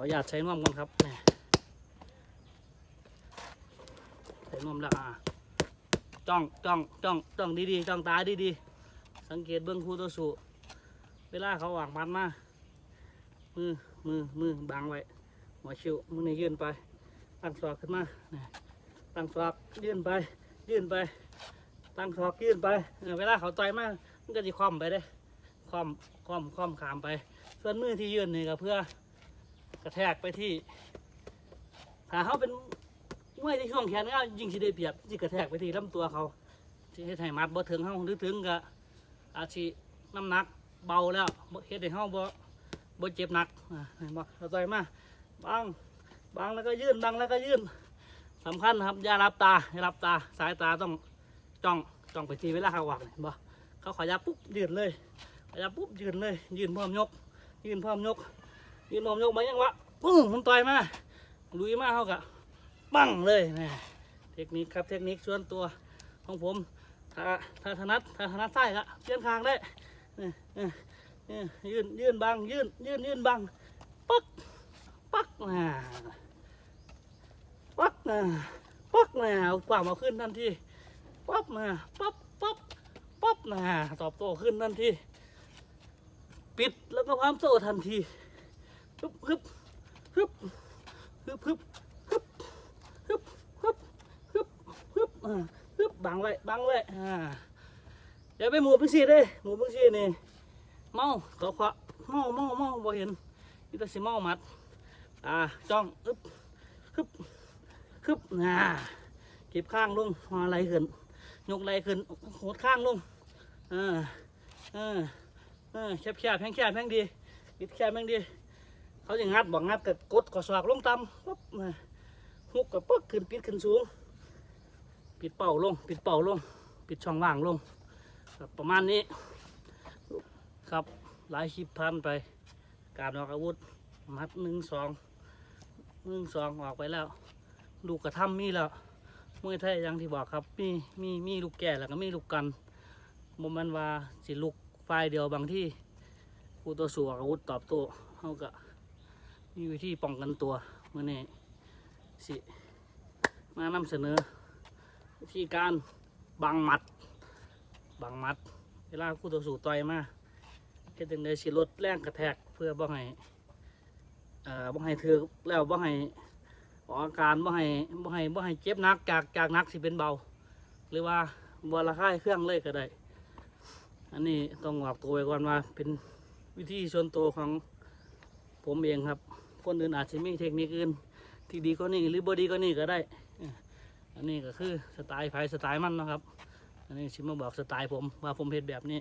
ออนุญาตใช้น่วมกันครับใช้น่วมแล้วอะจ้องจ้องจ้องจ้องดีๆจ้องตาดีๆสังเกตเบื้องคู่ตัวสูเวลาเขาวางมันมามือมือมือบังไว้หัวชิวมือนี่ยื่นไป ตั้งศอกขึ้นมากตั้งศอกยื่นไป ยื่นไป ตั้งศอกยื่นไปเออเวลาเขาต่อยมามันก็จะคว่ำไปได้คว่ำคว่ำคว่ำขามไป ส่วนมือที่ยื่นนี่ก็เพื่อ กระแทกไปที่ถ้าเขาเป็นมวยที่ช่วงแขนก็ยิงสิได้เปรียบที่กระแทกไปที่ลำตัวเขาที่ให้ไทยมัดบ่ถึงเขาหรือถึงก็อาชีน้ำหนักเบาแล้วบ่เฮ็ดให้เขาบ่บ่เจ็บหนักอ่าเห็นบ่เราต่อยมาบังบังแล้วก็ยื่นบังแล้วก็ยื่นสำคัญนะครับอย่ารับตาอย่ารับตาสายตาต้องจ้องจ้องไปทีเวลาเขาวางเห็นบ่เขาขอยับปุ๊บยืนเลยขยับปุ๊บยืนเลย ยืนพร้อมยก ยืนพร้อมยก ยืนพร้อมยกมายังวะปุ้งมันต่อยมาลุยมาเขากะปั้งเลยนะเทคนิคครับเทคนิคส่วนตัวของผมถ้าถ้าถนัดถ้าถนัดไส้ละเพี้ยนคางได้ยืนยืนบังยืนยืนยืนบังปักปักนะปักนะปักนะเอากว่ามาขึ้นทันทีปั๊บนะปั๊บปั๊บปั๊บนะตอบโต้ขึ้นทันทีปิดแล้วก็พร้อมโต้ทันที ฮึบฮึบฮึบฮึบฮึบฮึบฮึบฮึบฮึบฮึบอ่าฮึบบังไว้บังไว้อ่าเดี๋ยวไปหมูพิซีเด้หมูพิซีนี่เมาขอขวะเมาเมาเมาบ่เห็นนี่แต่สิเมามัดอ่าจ้องฮึบฮึบฮึบอ่าเก็บข้างลงหอไหลขึ้นยกไหลขึ้นโหดข้างลงอ่าอ่าเออแคบแคบแพงแคบแพงดีปิดแคบแพงดี เขาจะงัดบอกงัดกับกดกอสอกลงต่ำปุ๊บฮุกกับปึ๊กขึ้นปิดขึ้นสูง ปิดเป่าลง ปิดเป่าลง ปิดช่องว่างลงประมาณนี้ ครับหลายคลิปพันไป การออกอาวุธมัดหนึ่งสองหนึ่งสองออกไปแล้ว ลูกกระทำมีแล้วมวยไทยยังที่บอกครับ มีมีมีลูกแก่แล้วก็มีลูกกันโมมันว่าสิลูกฝ่ายเดียวบางที่ผู้ต่อสู้ออกอาวุธตอบโต้เขาก็ มีวิธีป้องกันตัวเมื่อนี้สิมานำเสนอ วิธีการบังหมัดบังหมัด เวลาผู้ต่อสู้ต่อยมาเฮ็ดจังไดสิลดแรงกระแทกเพื่อบ่ให้เอ่อบ่ให้ถือแล้วบ่ให้ออกอาการบ่ให้บ่ให้บ่ให้เจ็บหนักจากจากหนักสิเป็นเบา หรือว่าบ่ระคายเครื่องเลยก็ได้ อันนี้ต้องบอกตัวไว้ก่อนว่าเป็นวิธีส่วนตัวของผมเองครับ คนอื่นอาจจะมีเทคนิคอื่นที่ดีก็นี่หรือบ่ดีก็นี่ก็ได้ อันนี้ก็คือสไตล์ไฟสไตล์มันนะครับ อันนี้ชิมมาบอกสไตล์ผมว่าผมเห็นแบบนี้